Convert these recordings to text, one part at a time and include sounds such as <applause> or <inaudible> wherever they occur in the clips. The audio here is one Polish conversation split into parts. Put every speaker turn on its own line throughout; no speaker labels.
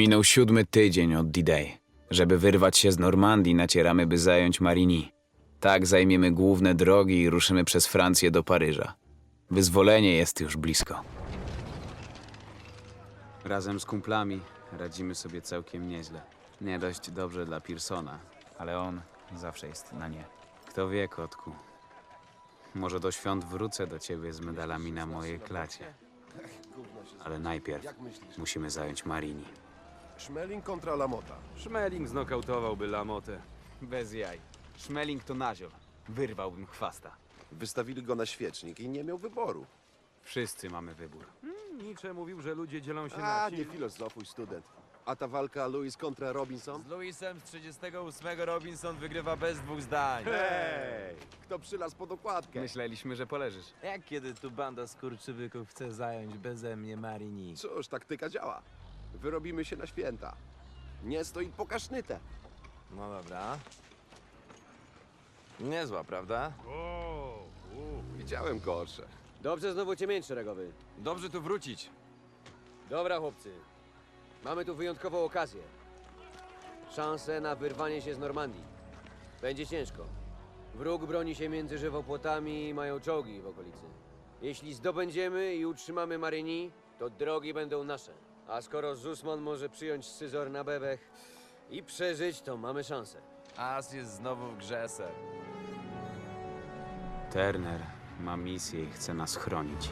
Minął siódmy tydzień od D-Day. Żeby wyrwać się z Normandii, nacieramy, by zająć Marigny. Tak zajmiemy główne drogi i ruszymy przez Francję do Paryża. Wyzwolenie jest już blisko. Razem z kumplami radzimy sobie całkiem nieźle. Nie dość dobrze dla Pearsona, ale on zawsze jest na nie. Kto wie, kotku. Może do świąt wrócę do ciebie z medalami na mojej klacie. Ale najpierw musimy zająć Marini.
Schmeling kontra Lamota.
Schmeling znokautowałby Lamotę.
Bez jaj. Szmeling to nazior. Wyrwałbym chwasta.
Wystawili go na świecznik i nie miał wyboru.
Wszyscy mamy wybór.
Nietzsche mówił, że ludzie dzielą się
A,
na...
nie filozofuj, student. A ta walka Louis kontra Robinson?
Z Louisem z 38 Robinson wygrywa bez dwóch zdań.
Hej! Kto przylazł po dokładkę?
Myśleliśmy, że poleżysz.
Jak kiedy tu banda skurczybyków chce zająć beze mnie Marini?
Cóż, taktyka działa. Wyrobimy się na święta. Nie stoi pokasznyte.
No dobra. Niezła, prawda?
Widziałem gorsze.
Dobrze znowu cię mieć szeregowy.
Dobrze tu wrócić.
Dobra chłopcy. Mamy tu wyjątkową okazję. Szansę na wyrwanie się z Normandii. Będzie ciężko. Wróg broni się między żywopłotami i mają czołgi w okolicy. Jeśli zdobędziemy i utrzymamy Maryni, to drogi będą nasze. A skoro Zusman może przyjąć scyzor na bebech i przeżyć, to mamy szansę.
As jest znowu w grze, ser.
Turner ma misję i chce nas chronić.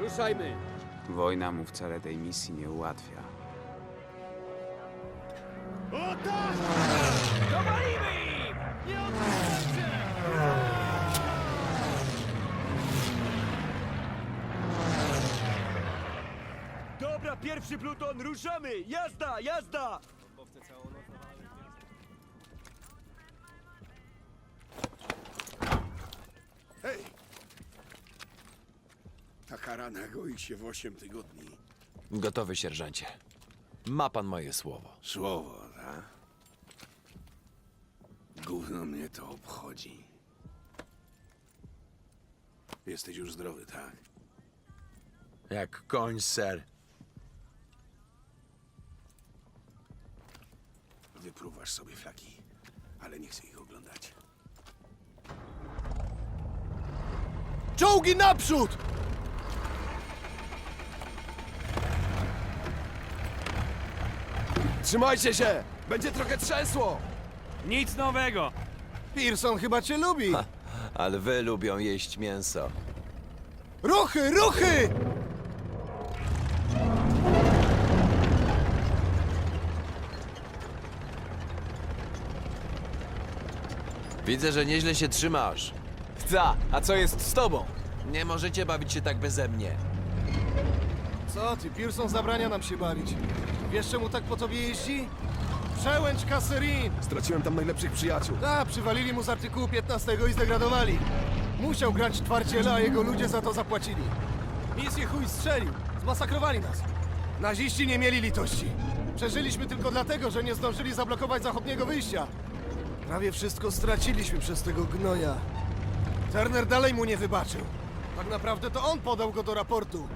Ruszajmy!
Wojna mu wcale tej misji nie ułatwia.
Dobra, pierwszy pluton, ruszamy! Jazda, jazda!
Hej! Taka rana goi się w 8 tygodni.
Gotowy, sierżancie. Ma pan moje słowo.
Słowo, tak? Gówno mnie to obchodzi. Jesteś już zdrowy, tak?
Jak koń, ser.
Wypruwasz sobie flaki, ale nie chcę ich oglądać.
Czołgi naprzód!
Trzymajcie się! Będzie trochę trzęsło!
Nic nowego! Pearson chyba cię lubi!
Ale wy lubią jeść mięso.
Ruchy, ruchy!
Widzę, że nieźle się trzymasz.
Ta, a co jest z tobą?
Nie możecie bawić się tak beze mnie.
Co ty, Pearson zabrania nam się bawić. Wiesz czemu tak po tobie jeździ? Przełęcz Kasserin!
Straciłem tam najlepszych przyjaciół.
Ta, przywalili mu z artykułu 15 i zdegradowali. Musiał grać twardziela, a jego ludzie za to zapłacili. Misję chuj strzelił. Zmasakrowali nas. Naziści nie mieli litości. Przeżyliśmy tylko dlatego, że nie zdążyli zablokować zachodniego wyjścia. Prawie wszystko straciliśmy przez tego gnoja. Turner dalej mu nie wybaczył. Tak naprawdę to on podał go do raportu.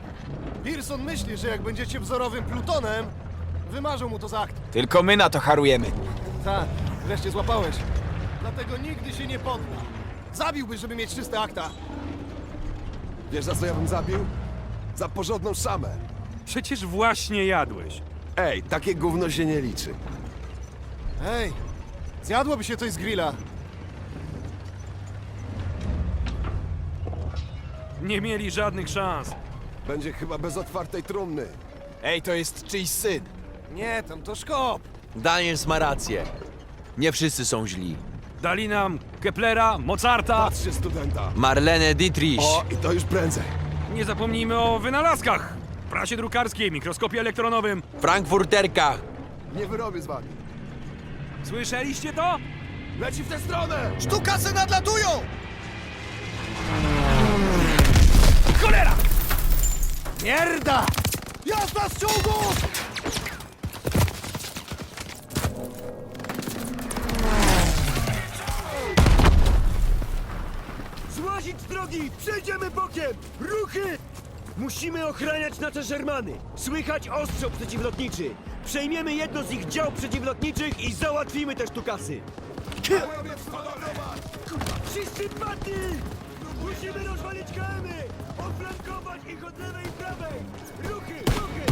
Pearson myśli, że jak będziecie wzorowym plutonem, wymarzą mu to za akt.
Tylko my na to harujemy.
Tak, wreszcie złapałeś. Dlatego nigdy się nie podda. Zabiłby, żeby mieć czyste akta.
Wiesz za co ja bym zabił? Za porządną szamę.
Przecież właśnie jadłeś.
Ej, takie gówno się nie liczy.
Hej, zjadłoby się coś z grilla.
Nie mieli żadnych szans.
Będzie chyba bez otwartej trumny.
Ej, to jest czyjś syn.
Nie, tam to szkop.
Daniels ma rację. Nie wszyscy są źli.
Dali nam Keplera, Mozarta.
Patrzcie studenta.
Marlene Dietrich.
O, i to już prędzej.
Nie zapomnijmy o wynalazkach. Prasie drukarskiej, mikroskopie elektronowym.
Frankfurterkach.
Nie wyrobię z wami.
Słyszeliście to?
Leci w tę stronę!
Sztukasy nadlatują!
Cholera!
Mierda! Jazda z czołgów!
Złazić z drogi! Przejdziemy bokiem! Ruchy! Musimy ochraniać nasze Shermany! Słychać ostrzał przeciwlotniczy!
Przejmiemy jedno z ich dział przeciwlotniczych i załatwimy też tu kasy. Wszyscy padli! Musimy rozwalić KM-y! Oflankować ich od lewej i prawej! Ruchy, ruchy!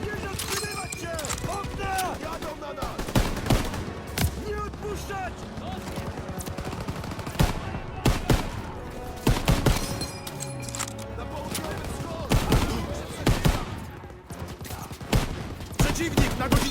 Nie zatrzymywać się! Okna! Jadą na nas! Nie odpuszczać!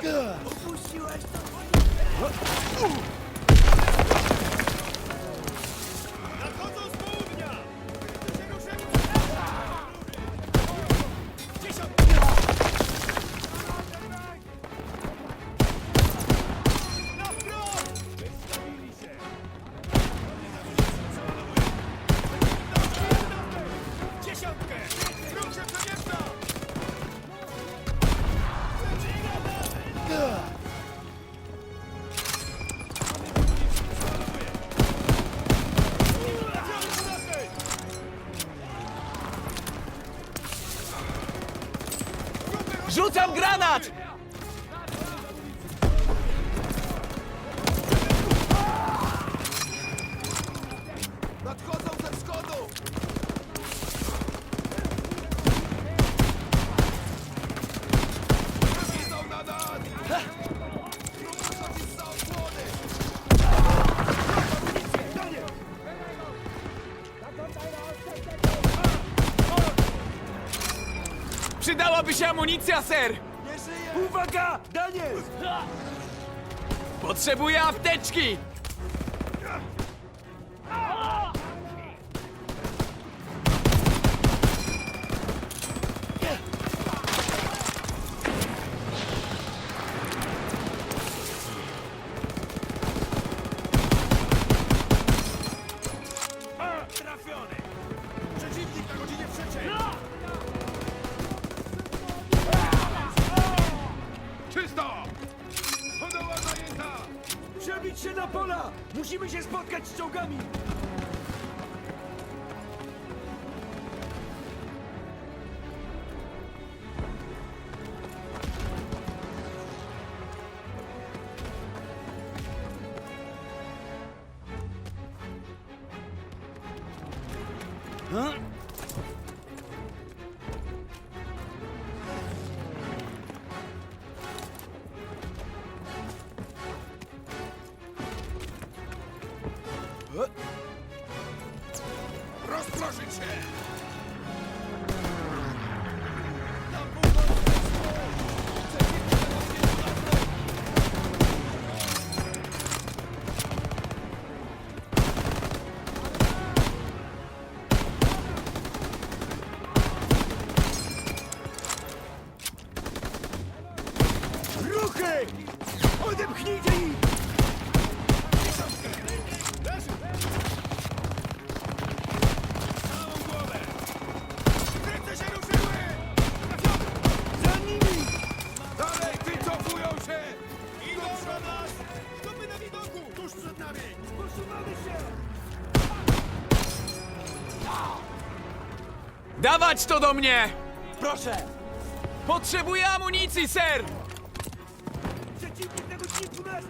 Good. Amunicja, ser!
Uwaga! Daniel!
Potrzebuję apteczki!
嗯？
Dawać to do mnie!
Proszę!
Potrzebuję amunicji, ser!
Przeciwnik na godzinie 12!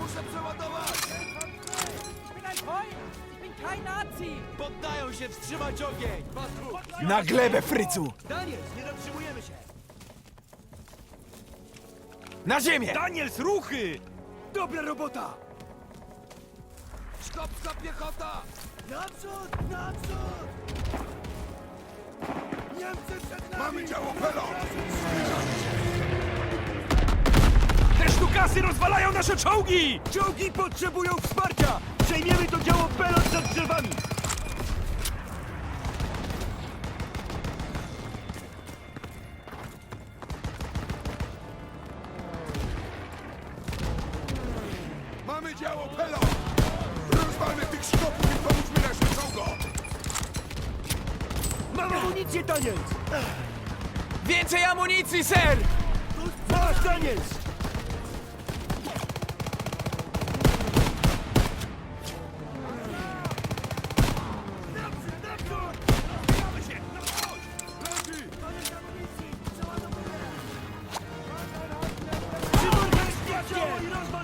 Muszę przeładować!
Poddają się wstrzymać ogień!
Na glebę, frycu!
Daniel, nie zatrzymujemy się!
Na ziemię!
Daniels, ruchy! Dobra robota!
Szkopska piechota!
Naprzód! Naprzód! Niemcy przed nami!
Mamy działo pelot!
Te sztuka Trucasy rozwalają nasze czołgi!
Czołgi potrzebują wsparcia! Przejmiemy to działo pelot za drzewami!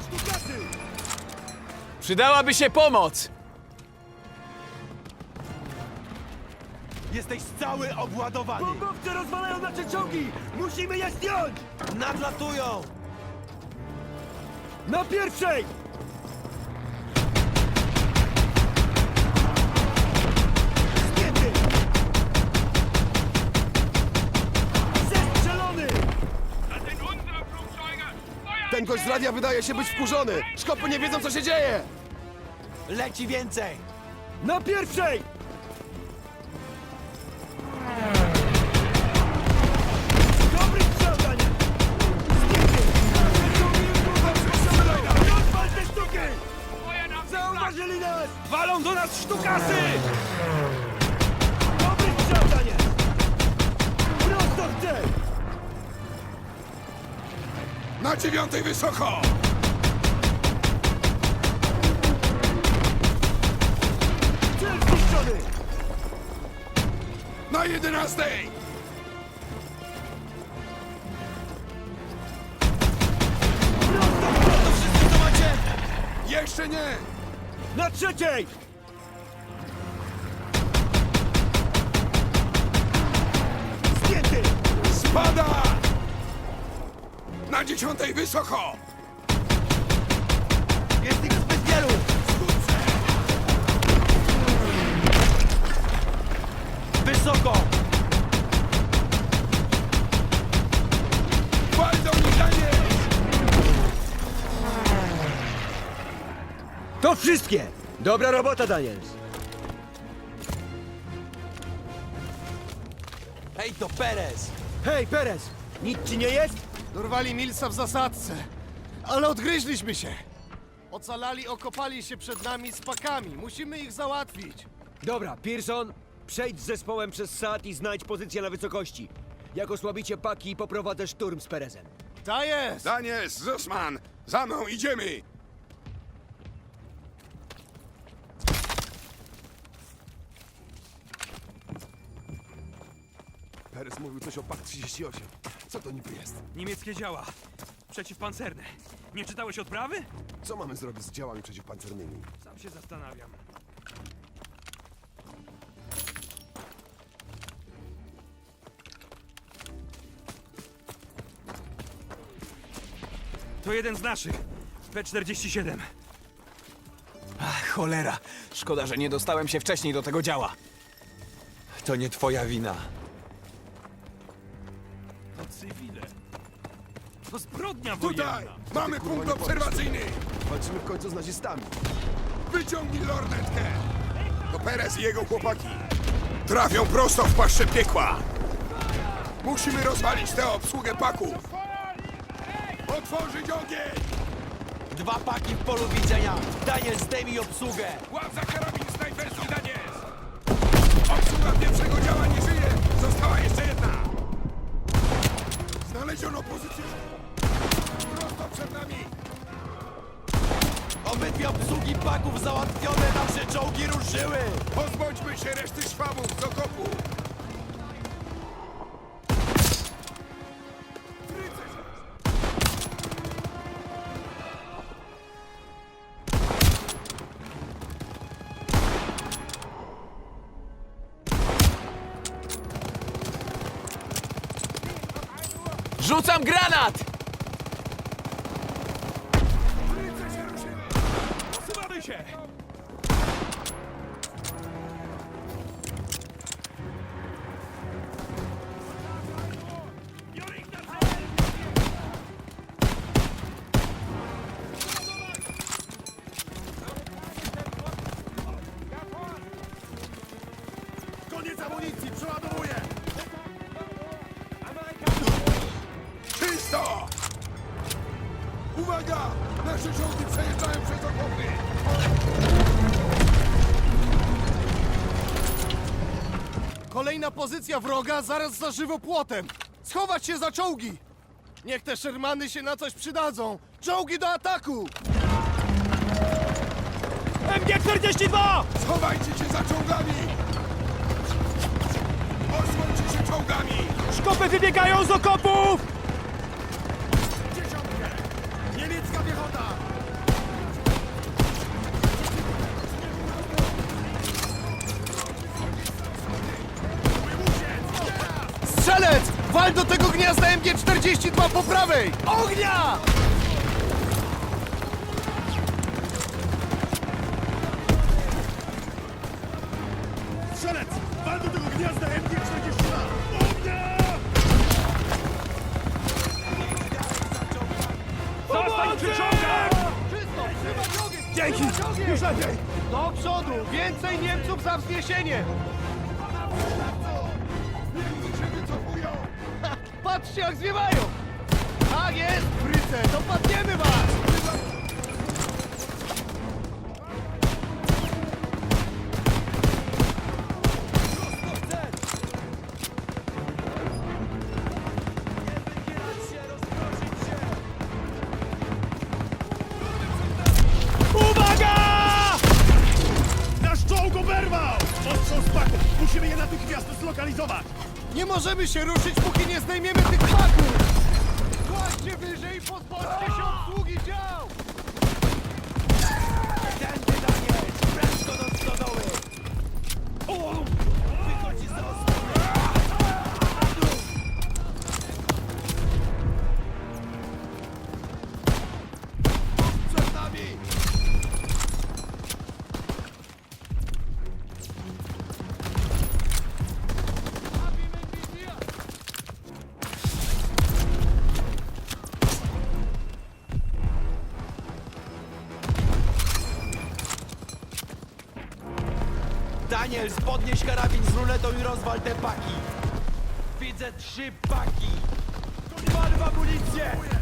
Sztukasy!
Przydałaby się pomoc!
Jesteś cały obładowany!
Bombowce rozwalają nasze czołgi! Musimy je zdjąć!
Nadlatują!
Na pierwszej! Zdjęty! Zestrzelony!
Ten gość z radia wydaje się być wkurzony. Szkopy nie wiedzą, co się dzieje.
Leci więcej!
Na pierwszej!
Dziewiątej wysoko!
Cel zniszczony!
Na jedenastej! Jeszcze nie!
Na trzeciej! Zdjęty!
Spada! Na dziesiątej wysoko!
Jest ich zbyt wielu! Wysoko!
Waldą Daniels!
To wszystkie! Dobra robota, Daniels!
Hej, to Perez!
Hej, Perez! Nic ci nie jest?
Dorwali Milsa w zasadce, ale odgryźliśmy się. Ocalali, okopali się przed nami z pakami. Musimy ich załatwić.
Dobra, Pearson, przejdź z zespołem przez sad i znajdź pozycję na wysokości. Jak osłabicie paki, poprowadzę szturm z Perezem.
Ta jest!
Daniels, Zussman! Za mną idziemy!
Perez mówił coś o PAK 38. Co to niby jest?
Niemieckie działa. Przeciwpancerne. Nie czytałeś odprawy?
Co mamy zrobić z działami przeciwpancernymi?
Sam się zastanawiam. To jeden z naszych. P-47.
Cholera! Szkoda, że nie dostałem się wcześniej do tego działa.
To nie twoja wina.
To cywile. To zbrodnia
Tutaj!
wojenna.
Mamy punkt obserwacyjny!
Walczymy w końcu z nazistami.
Wyciągnij lornetkę! To Perez i jego chłopaki. Trafią prosto w paszczę piekła. Musimy rozwalić tę obsługę paków. Otworzyć ogień!
Dwa paki w polu widzenia! Daniel, zdejmij obsługę!
Łap za karabin snajperski, Daniels! Obsługa pierwszego działa nie żyje! Została jeszcze jedna! Znaleziono pozycję! Prosto przed nami!
Obydwie obsługi paków załatwione, nasze czołgi ruszyły!
Pozbądźmy się reszty szwabów z okopu! Amunicji, przeładowuję! Czysto! Uwaga! Nasze czołgi przejeżdżają przez okopy!
Kolejna pozycja wroga zaraz za żywopłotem. Schować się za czołgi. Niech te Shermany się na coś przydadzą. Czołgi do ataku!
MG-42!
Schowajcie się za czołgami! Czołgami!
Szkopy wybiegają z okopów!
Dziesiątkę! Niemiecka piechota!
Strzelec! Wal do tego gniazda MG-42 po prawej! Ognia! Niemców możemy się ruszyć, póki nie zdejmiemy tych
Daniel, podnieś karabin z ruletą i rozwal te paki! Widzę trzy paki! Wal w amunicję!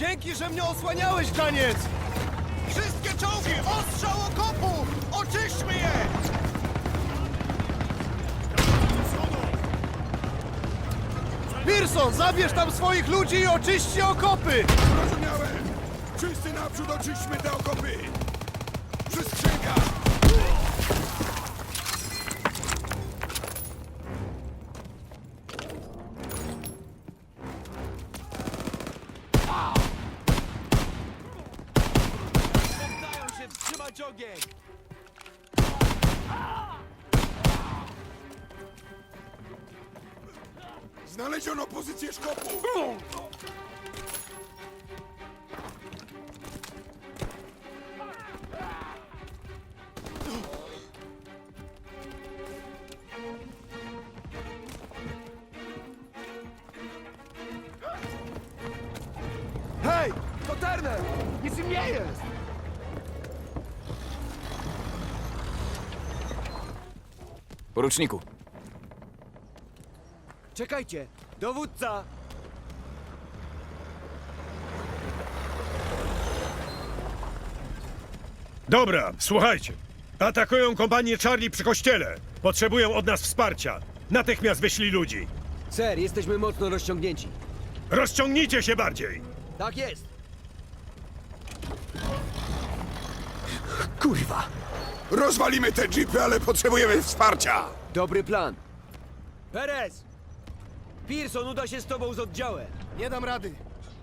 Dzięki, że mnie osłaniałeś, Daniec! Wszystkie czołgi! Ostrzał okopów! Oczyśćmy je! Pearson, zabierz tam swoich ludzi i oczyście okopy!
Zrozumiałem! Wszyscy naprzód oczyśćmy te okopy!
Ogień!
Znaleziono pozycję szkopu!
Poruczniku,
Czekajcie! Dowódca!
Dobra, słuchajcie. Atakują kompanię Charlie przy kościele. Potrzebują od nas wsparcia. Natychmiast wyślij ludzi.
Ser, jesteśmy mocno rozciągnięci.
Rozciągnijcie się bardziej.
Tak jest!
Rozwalimy te jeepy, ale potrzebujemy wsparcia!
Dobry plan. Perez! Pearson uda się z tobą z oddziałem.
Nie dam rady.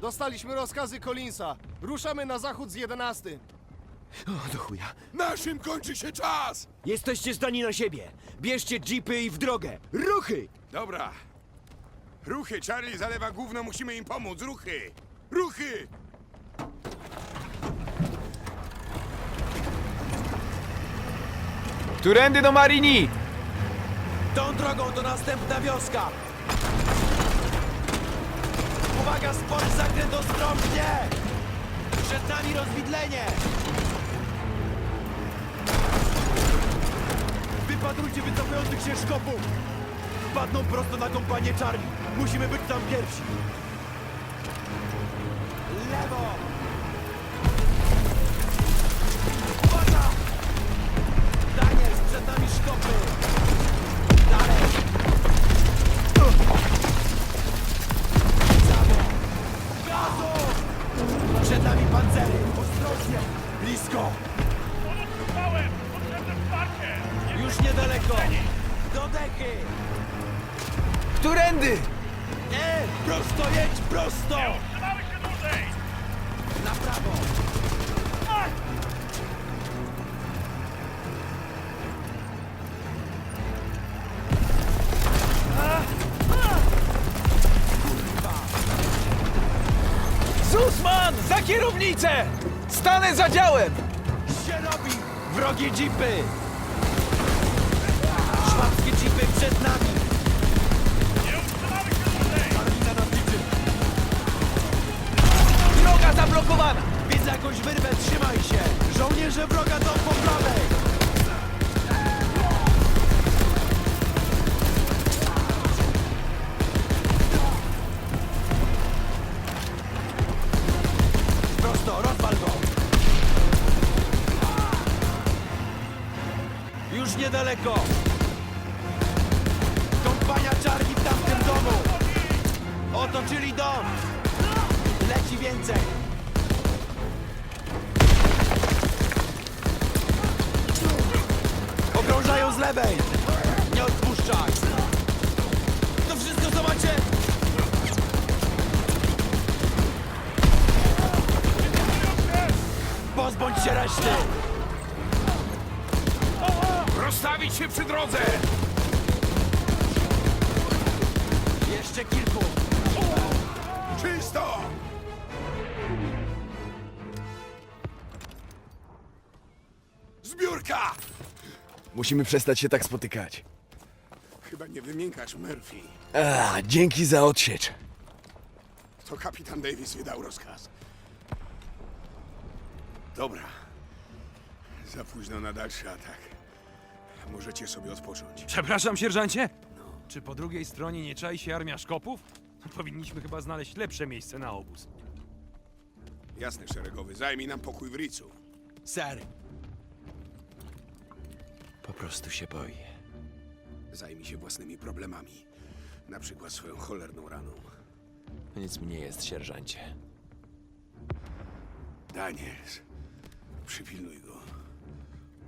Dostaliśmy rozkazy Collinsa. Ruszamy na zachód z 11.
O, do chuja.
Naszym kończy się czas!
Jesteście zdani na siebie. Bierzcie jeepy i w drogę. Ruchy!
Dobra. Ruchy, Charlie zalewa gówno, musimy im pomóc. Ruchy! Ruchy!
Którędy do Marini!
Tą drogą to następna wioska! Uwaga, spory zakręt ostrożnie! Przed nami rozwidlenie! Wypatrujcie wycofujących się szkopów! Wpadną prosto na kompanię Charlie! Musimy być tam pierwsi! Nami pancery! Ostrożnie! Blisko! Już niedaleko! Do dechy!
Którędy?
Nie! Prosto jedź! Prosto! Na prawo!
Stanę za działem!
się robi! Wrogie jeepy! Szwabskie jeepy przed nami! Marlina nas liczy!
Droga zablokowana!
Widzę jakąś wyrwę, trzymaj się! Żołnierze wroga są po prawej! Pozbądź się reszty!
Rozstawić się przy drodze!
Jeszcze kilku!
Czysto! Zbiórka!
Musimy przestać się tak spotykać.
Chyba nie wymiękasz, Murphy.
A, dzięki za odsiecz.
To kapitan Davis wydał rozkaz. Dobra. Za późno na dalszy atak. Możecie sobie odpocząć.
Przepraszam, sierżancie? Czy po drugiej stronie nie czai się armia szkopów? Powinniśmy chyba znaleźć lepsze miejsce na obóz.
Jasny szeregowy, zajmij nam pokój w Ricu.
Ser! Po prostu się boi.
Zajmij się własnymi problemami. Na przykład swoją cholerną raną.
Nic mi nie jest, sierżancie.
Daniels, przypilnuj go.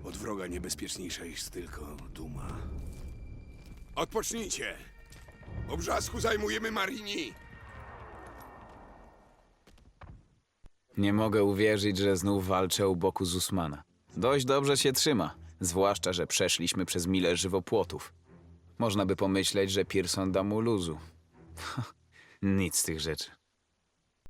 Od wroga niebezpieczniejsza jest tylko duma. Odpocznijcie! Po brzasku zajmujemy Marini!
Nie mogę uwierzyć, że znów walczę u boku Zusmana. Dość dobrze się trzyma, zwłaszcza, że przeszliśmy przez mile żywopłotów. Można by pomyśleć, że Pearson da mu luzu. <laughs> Nic z tych rzeczy.